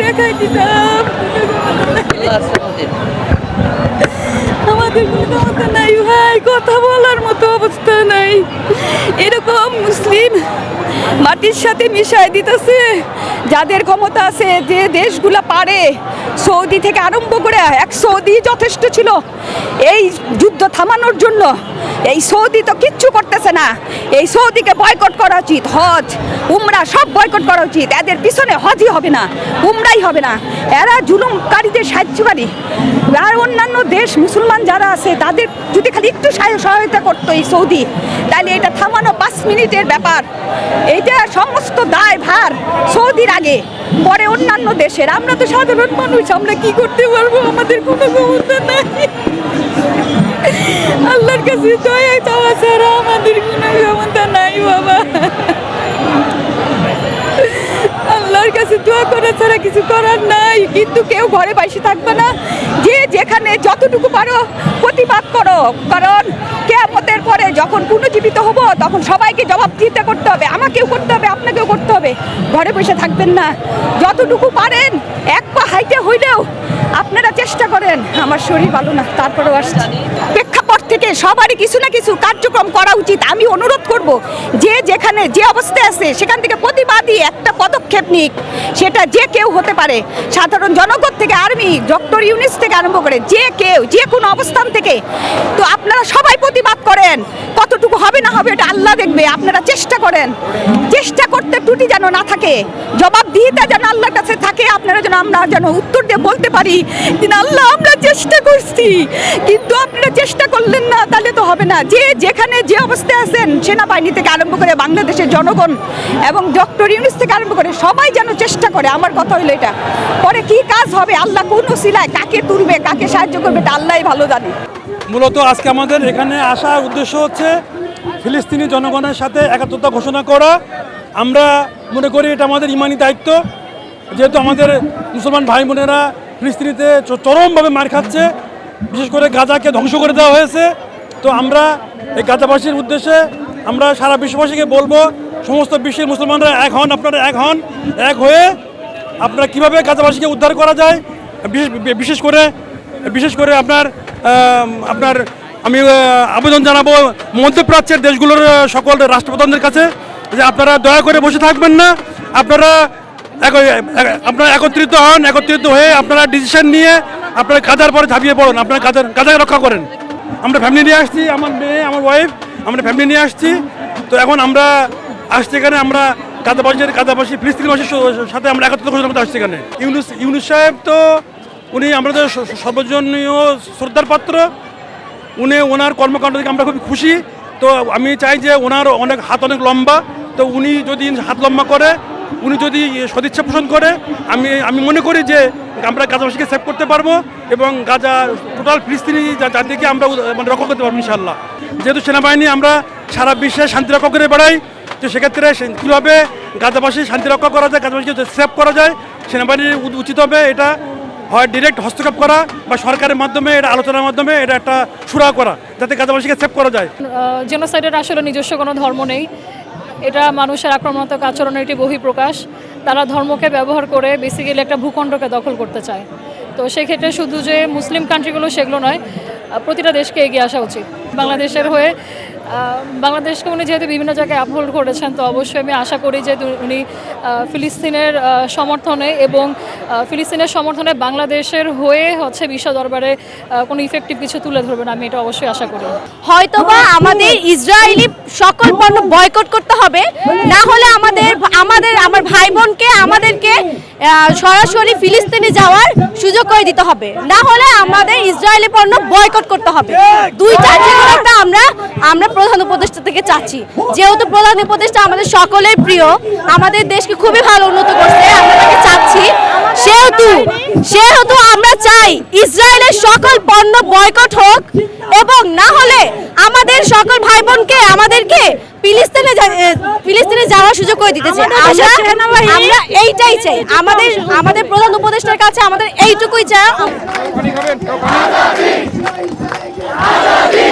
দেখাই দিতাম। ভাই, কথা বলার মতো অবস্থা নাই। এরকম মুসলিম মাটির সাথে মিশায় দিতেছে, যাদের ক্ষমতা আছে যে দেশগুলো পারে, সৌদি থেকে আরম্ভ করে এক সৌদি যথেষ্ট ছিল। এই যুদ্ধ থামানোর জন্য এই সৌদি তো কিচ্ছু করতেছে না। এই সৌদিকে বয়কট করা উচিত, হজ, উমরা সব বয়কট করা উচিত। এদের পিছনে হজই হবে না, উমরাই হবে না। এরা জুলুমকারীদের সাহায্যকারী। আর অন্যান্য দেশ, মুসলমান যারা আছে, তাদের যদি খালি একটু সহায়তা করতো এই সৌদি, তাহলে এটা থামানো পাঁচ মিনিটের ব্যাপার। এইটা সমস্ত দায় ভার সৌদির আগে, পরে অন্যান্য দেশের। আমরা তো সাধারণ মানুষ, আমরা কি করতে পারব? আমাদের কোনো ক্ষমতা নাই। আল্লাহর কাছে দয়া চাওয়া ছাড়া আমাদের কোনো ক্ষমতা নাই বাবা। আল্লাহর কাছে দোয়া করা ছাড়া কিছু করার নাই। কিন্তু কেউ ঘরে বসে থাকবে না। যে যেখানে যতটুকু পারো প্রতিবাদ করো। কারণ কেয়ামতের পরে যখন পুনর্জীবিত হব, তখন সবাইকে জবাব দিতে করতে হবে। আমাকেও করতে করতে হবে। ঘরে বসে থাকবেন না। যতটুকু পারেন, এক পা হাইটে হইলেও আপনারা চেষ্টা করেন। আমার শরীর ভালো না, তারপরেও আসছি। প্রেক্ষাপট থেকে সবারই কিছু না কিছু কার্যক্রম করা উচিত। আমি অনুরোধ করব, যে যেখানে যে অবস্থায় আছে, সেখান থেকে প্রতিবাদী একটা পদক্ষেপ নিক। সেটা যে কেউ হতে পারে। সাধারণ জনগণ থেকে, আর্মি, ডক্টর ইউনিস থেকে আরম্ভ করে যে কেউ, যে কোনো অবস্থান থেকে। তো আপনারা সবাই প্রতিবাদ করেন। কতটুকু হবে না হবে এটা আল্লাহ দেখবে আপনারা চেষ্টা করেন। চেষ্টা করতে ত্রুটি যেন না থাকে জবাবদিহিতা যেন আল্লাহর কাছে থাকে আপনারা যেন আমরা যেন উত্তর দিয়ে বলতে পারি না, আল্লাহ আমরা চেষ্টা করছি কিন্তু আপনারা চেষ্টা করলেন না তাহলে তো হবে না। যে যেখানে যে অবস্থায় আছেন সেনাবাহিনী থেকে আরম্ভ করে বাংলাদেশের জনগণ এবং ডক্টর ইউনিস থেকে আরম্ভ করে সবাই যেন চেষ্টা করে আমার কথা হলো এটা। পরে কি কাজ হবে আল্লাহ কোন সিলায় কাকে তুলবে কাকে সাহায্য করবে এটা আল্লাহই ভালো জানে। মূলত আজকে আমাদের এখানে আসার উদ্দেশ্য হচ্ছে ফিলিস্তিনি জনগণের সাথে একাত্মতা ঘোষণা করা। আমরা মনে করি এটা আমাদের ইমানি দায়িত্ব। যেহেতু আমাদের মুসলমান ভাই বোনেরা ফিলিস্তিনিতে চরমভাবে মার খাচ্ছে, বিশেষ করে গাজাকে ধ্বংস করে দেওয়া হয়েছে। তো আমরা এই গাজাবাসীর উদ্দেশ্যে আমরা সারা বিশ্ববাসীকে বলব, সমস্ত বিশ্বের মুসলমানরা এক হন, আপনারা এক হন, এক হয়ে আপনারা কীভাবে গাজাবাসীকে উদ্ধার করা যায়, বিশেষ বিশেষ করে বিশেষ করে আপনার আপনার, আমি আবেদন জানাব মধ্যপ্রাচ্যের দেশগুলোর সকল রাষ্ট্রপ্রধানদের কাছে যে আপনারা দয়া করে বসে থাকবেন না। আপনারা আপনারা একত্রিত হন, একত্রিত হয়ে আপনারা ডিসিশন নিয়ে আপনারা কাজার পরে ঝাঁপিয়ে পড়ুন, আপনারা কাজার কাজাকে রক্ষা করেন। আমরা ফ্যামিলি নিয়ে আসছি, আমার মেয়ে, আমার ওয়াইফ আমরা ফ্যামিলি নিয়ে আসছি। তো এখন আমরা আসছি এখানে, আমরা কাদাবাসীর কাদাবাসী ফিলিস্তিনিবাসীর সাথে আমরা একত্রিত ঘোষণা করতে আসছি এখানে। ইউনুস ইউনুস সাহেব তো উনি আমাদের সর্বজনীয় শ্রদ্ধার পাত্র। উনি ওনার কর্মকাণ্ড থেকে আমরা খুব খুশি। তো আমি চাই যে ওনার অনেক হাত অনেক লম্বা। তো উনি যদি হাত লম্বা করে, উনি যদি সদিচ্ছা পোষণ করে, আমি আমি মনে করি যে আমরা গাজাবাসীকে সেভ করতে পারব এবং গাজা, টোটাল ফিলিস্তিনি জাতিকে আমরা মানে রক্ষা করতে পারব ইনশাল্লাহ যেহেতু সেনাবাহিনী আমরা সারা বিশ্বে শান্তি রক্ষা করে বেড়াই, তো সেক্ষেত্রে কীভাবে গাজাবাসী শান্তি রক্ষা করা যায়, গাজাবাসীকে সেভ করা যায়, সেনাবাহিনীর উচিত হবে এটা হয় ডিরেক্ট হস্তক্ষেপ করা বা সরকারের মাধ্যমে, এটা আলোচনার মাধ্যমে, এটা একটা সুরা করা, যাতে গাজাবাসীকে সেভ করা যায়। জেনোসাইডের আসলে নিজস্ব কোনো ধর্ম নেই। এটা মানুষের আক্রমণাত্মক আচরণের একটি বহিঃপ্রকাশ। তারা ধর্মকে ব্যবহার করে বেসিক্যালি একটা ভূখণ্ডকে দখল করতে চায়। তো সেক্ষেত্রে শুধু যে মুসলিম কান্ট্রিগুলো সেগুলো নয় প্রতিটা দেশকে এগিয়ে আসা উচিত। বাংলাদেশের হয়ে বাংলাদেশকে উনি যেহেতু বিভিন্ন জায়গায় আপহোল্ড করেছেন, তো অবশ্যই আমি আশা করি যে উনি ফিলিস্তিনের সমর্থনে এবং ফিলিস্তিনের সমর্থনে বাংলাদেশের হয়ে হচ্ছে বিশ্ব দরবারে কোনো ইফেক্টিভ কিছু তুলে ধরবেন, আমি এটা অবশ্যই আশা করি। হয়তোবা আমাদের ইসরায়েলি সকল পণ্য বয়কট করতে হবে, না হলে আমাদের আমাদের, আমার ভাই বোনকে, আমাদেরকে সরাসরি ফিলিস্তিনে যাওয়ার সুযোগ করে দিতে হবে। না হলে আমাদের ইসরায়েলি পণ্য বয়কট করতে হবে। যে কোনো একটা আমরা আমরা প্রধান উপদেষ্টা থেকে চাচ্ছি। যেহেতু প্রধান উপদেষ্টা আমাদের সকলের প্রিয়, আমাদের দেশকে খুবই ভালো উন্নত করছে, আমরা তাকে চাচ্ছি। সেহেতু সেহেতু আমরা চাই ইসরায়েলের সকল পণ্য বয়কট হোক এবং না হলে আমাদের সকল ভাই বোনকে আমাদেরকে ফিলিস্তিনে ফিলিস্তিনে যাওয়ার সুযোগ করে দিতেছে আমরা এইটাই চাই। আমাদের আমাদের প্রধান উপদেষ্টার কাছে আমাদের এইটুকুই চাই। আজাদি!